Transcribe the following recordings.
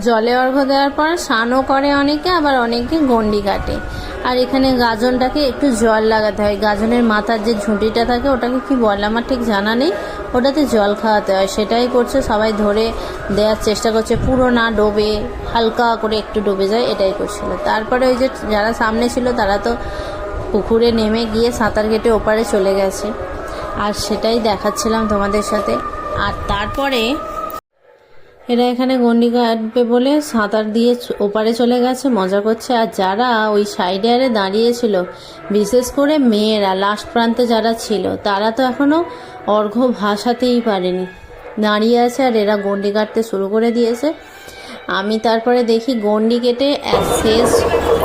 জলে অর্ঘ দেওয়ার পর স্নানও করে অনেকে, আবার অনেকে গন্ডি কাটে। আর এখানে গাজনটাকে একটু জল লাগাতে হয়। গাজনের মাথার যে ঝুঁটিটা থাকে, ওটাকে কি বলে আমার ঠিক জানা নেই। ওটাতে জল খাওয়াতে হয়। সেটাই করছে, সবাই ধরে দেওয়ার চেষ্টা করছে। পুরো না ডোবে, হালকা করে একটু ডুবে যায়, এটাই করছিল। তারপরে ওই যে যারা সামনে ছিল, তারা তো পুকুরে নেমে গিয়ে সাঁতার কেটে ওপারে চলে গেছে। আর সেটাই দেখাচ্ছিলাম তোমাদের সাথে। আর তারপরে এরা এখানে গন্ডি কাটবে বলে সাঁতার দিয়ে ওপারে চলে গেছে, মজা করছে। আর যারা ওই সাইডে আরে দাঁড়িয়েছিল, বিশেষ করে মেয়েরা লাস্ট প্রান্তে যারা ছিল, তারা তো এখনও অর্ঘ্য ভাসাতেই পারেনি। দাঁড়িয়ে আছে আর এরা গন্ডি কাটতে শুরু করে দিয়েছে। আমি তারপরে দেখি গন্ডি কেটে এক শেষ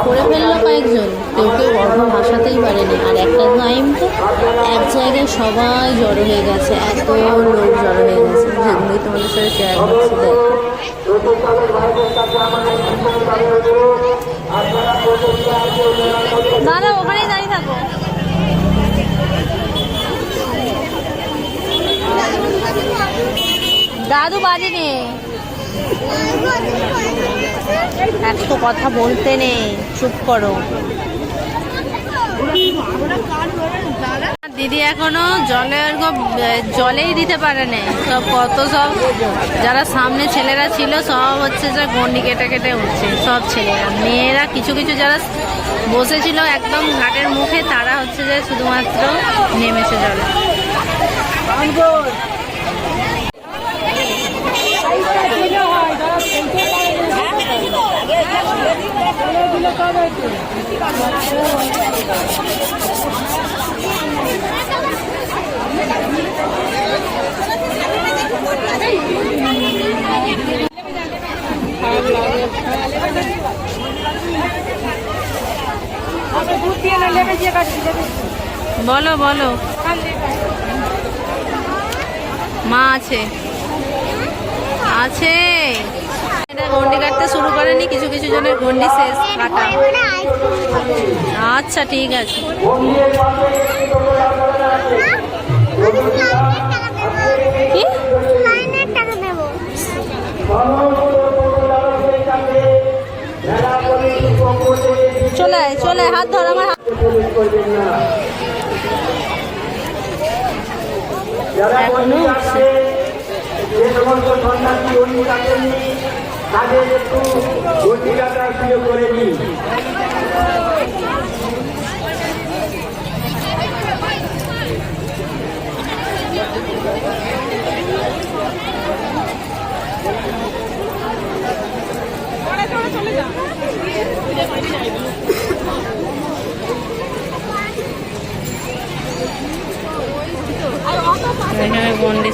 করে ফেলল কয়েকজন। কেউ কেউ অর্ঘ্য ভাসাতেই পারেনি। আর একটা টাইম তো এক জায়গায় সবাই জড়ো হয়ে গেছে, এত লোক জড়ো হয়ে গেছে। যেগুলোই তোমাদের সাথে শেয়ার করছি দাদা দাদু বাড়ি নে। এত কথা বলতে নেই, চুপ করো। দিদি এখনও জলের জলেই দিতে পারে না সব কত সব, যারা সামনে ছেলেরা ছিল, সব হচ্ছে যে গন্ডি কেটে কেটে উঠছে, সব ছেলেরা। মেয়েরা কিছু কিছু যারা বসেছিল একদম ঘাটের মুখে, তারা হচ্ছে যে শুধুমাত্র নেমেছে জলে। বলো বলো। মা আছে। আছে। গন্ডি কাটতে শুরু করেনি, কিছু কিছু জনের গন্ডি শেষ, কাটা। আচ্ছা ঠিক আছে। চলে চলে হাত ধর আমার এখনও। তাদের একটু গতিকাটা সুযোগ করে দিন এখানে গন্ডি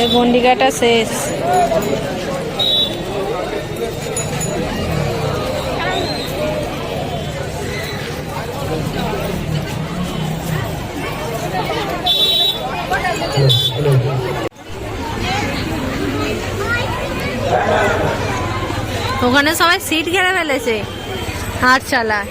এ গন্ডি কাটা শেষ। ওখানে সবাই সিট ঘেরে ফেলেছে হাট চালায়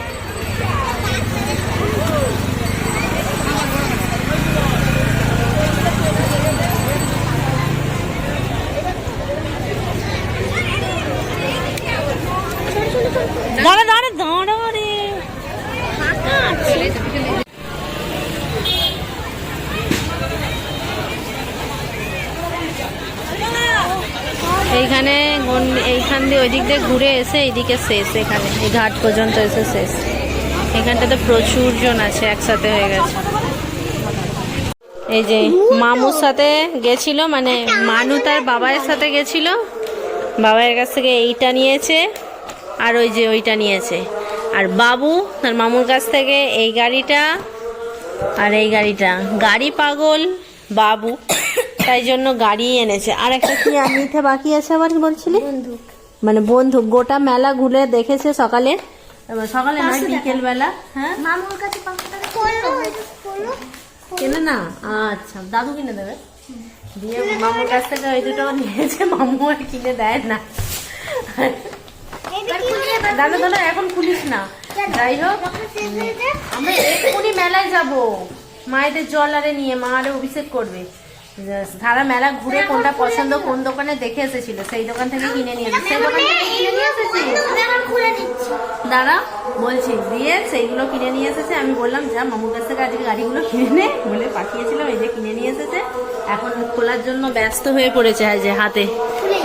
দাঁড়া দাঁড়া দাঁড়া রে গন্ডি- এইখান দিয়ে ওই দিক দিয়ে ঘুরে এসে এইদিকে শেষ এখানে। এই ঘাট পর্যন্ত এসে শেষ। এখানটাতে প্রচুর জন আছে, একসাথে হয়ে গেছে। এই যে মামুর সাথে গেছিল মানে মানু তার বাবায়ের সাথে গেছিল। বাবাইয়ের কাছ থেকে এইটা নিয়েছে, আর ওই যে ওইটা নিয়েছে। আর বাবু তার মামুর কাছ থেকে এই গাড়িটা, আর এই গাড়িটা। গাড়ি পাগল, বাবু। তাই জন্য গাড়ি এনেছে। আর একটা কি আর নিতে বাকি আছে আবার কি বলছিলি? মানে বন্ধু গোটা মেলা ঘুরে দেখেছে সকালে। সকালে নয় বিকেল বেলা হ্যাঁ? মামুর কাছে কেনে না? আচ্ছা দাদু কিনে দেবে। দিয়ে মামুর কাছ থেকে ওই দুটো নিয়েছে মামু আর কিনে দেয় না। দাদা দাদা এখন খুলিস না। যাই হোক আমরা এক্ষুনি মেলায় যাব। মায়েদের জল আরে নিয়ে মা আরে অভিষেক করবে। সারা মেলা ঘুরে কোনটা পছন্দ কোন দোকানে দেখে এসেছিল সেই দোকান থেকে কিনে নিয়ে এসেছি সেই দোকান থেকে কিনে নিয়ে এসেছি দাঁড়া বলছি দিয়ে সেইগুলো কিনে নিয়ে এসেছে। আমি বললাম যা মামুর কাছ থেকে আজকে গাড়িগুলো কিনে নে। বলে পাঠিয়েছিলাম এই যে কিনে নিয়ে এসেছে। এখন খোলার জন্য ব্যস্ত হয়ে পড়েছে আর যে হাতে।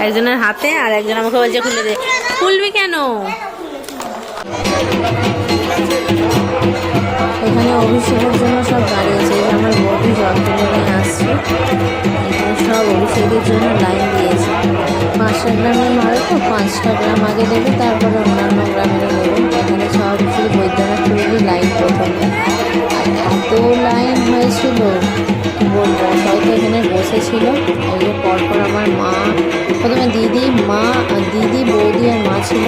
একজনের হাতে আর একজন আমাকে বলছে খুলে দে। খুলবি কেন? এখানে অভিষেকের জন্য সব দাঁড়িয়েছে সব অভিষেকের জন্য লাইন দিয়েছে। পাঁচটা গ্রামের মারে তো পাঁচটা গ্রাম আগে দেবে, তারপরে অন্যান্য গ্রামেরও দেবে। এখানে সব শুধু বৈদ্যনাথপুরেরই লাইন প্রথমে। এত লাইন হয়েছিল বলব হয়তো এখানে বসেছিল। এই যে পরপর আমার মা, প্রথমে দিদি, মা, দিদি, বৌদি আর মা ছিল।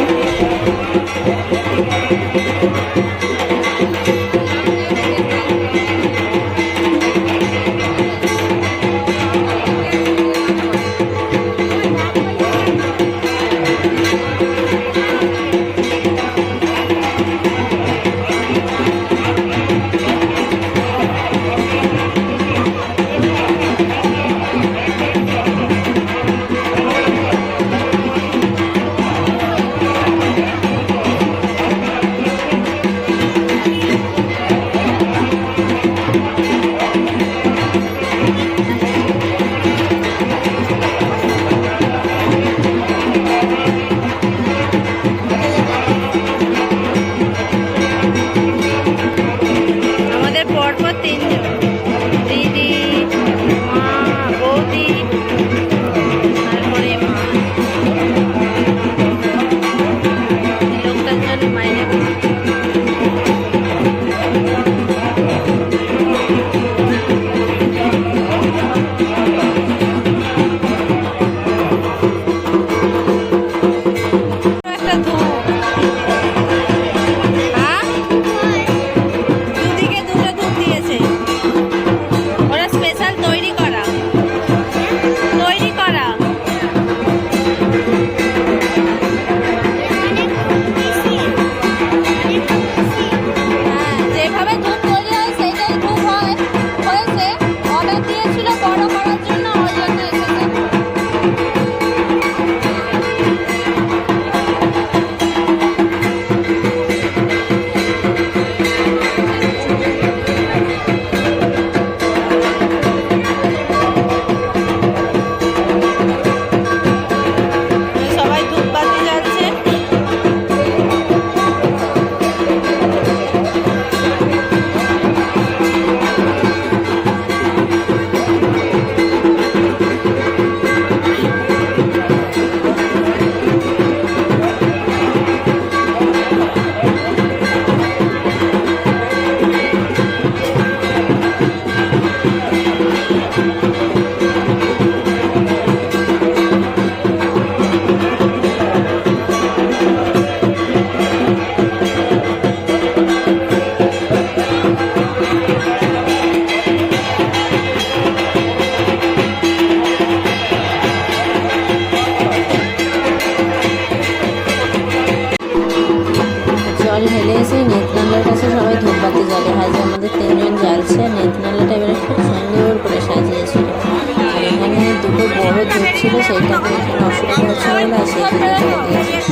ছিল সেইটাকে অসুবিধা হচ্ছে বলে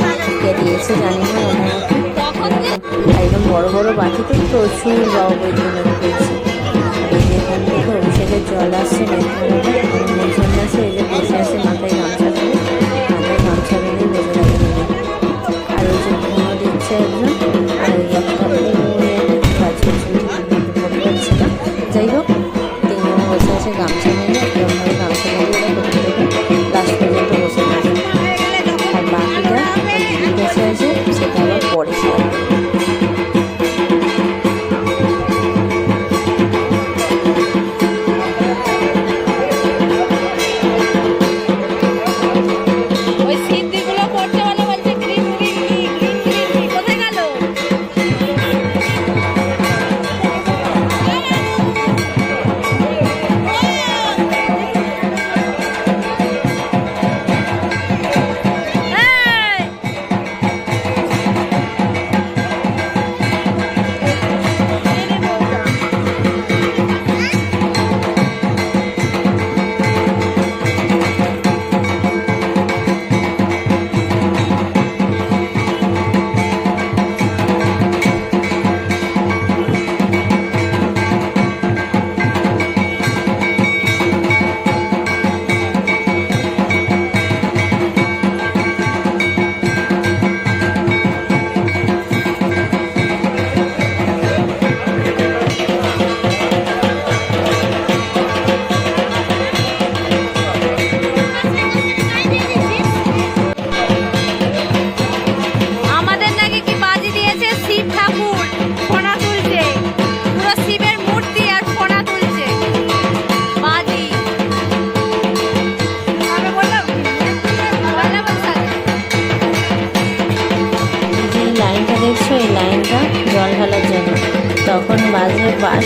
আর দিয়েছে জানি না। একদম বড় বড় বাটিতে প্রচুর বাবু বৈদ্যনাথ পেয়েছে এখান থেকে অভিষেকের জল আসছে যে বসে মাথায় মাথায় আর ওই একজন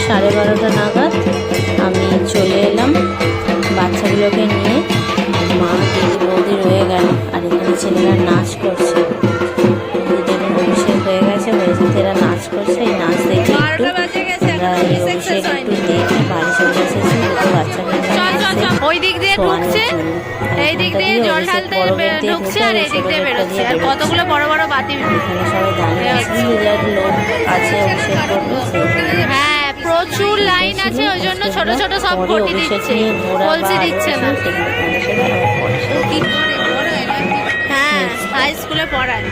সাড়ে বারোটা নাগাদ আমি চলে এলাম। বাচ্চাগুলোকে নিয়ে মা দিদি বৌদি রয়ে গেল আর এখানে ছেলেরা নাচ করছে। দেখুন অভিষেক হয়ে গেছে এরা নাচ করছে। এই নাচ দেখে একটু আমরা এই অভিষেক একটু দেখে বাড়ি চলে এসেছি দুটো বাচ্চাকে ওই দিক দিয়ে ঢুকছে। আর এই দিক দিয়ে জল ঢালতে বড় বে- গেট দিয়ে ঢুকছে আর এই দিক দিয়ে বেরোচ্ছে। আর কতগুলো বড় বড় বাতি এখানে সবাই দাঁড়িয়ে আছে। লোক আছে অভিষেক করবে হ্যাঁ প্রচুর লাইন আছে ওই জন্য ছোট ছোট সব ঘটি দিচ্ছে। বলছে দিচ্ছে না। হ্যাঁ হাই স্কুলে পড়ায়।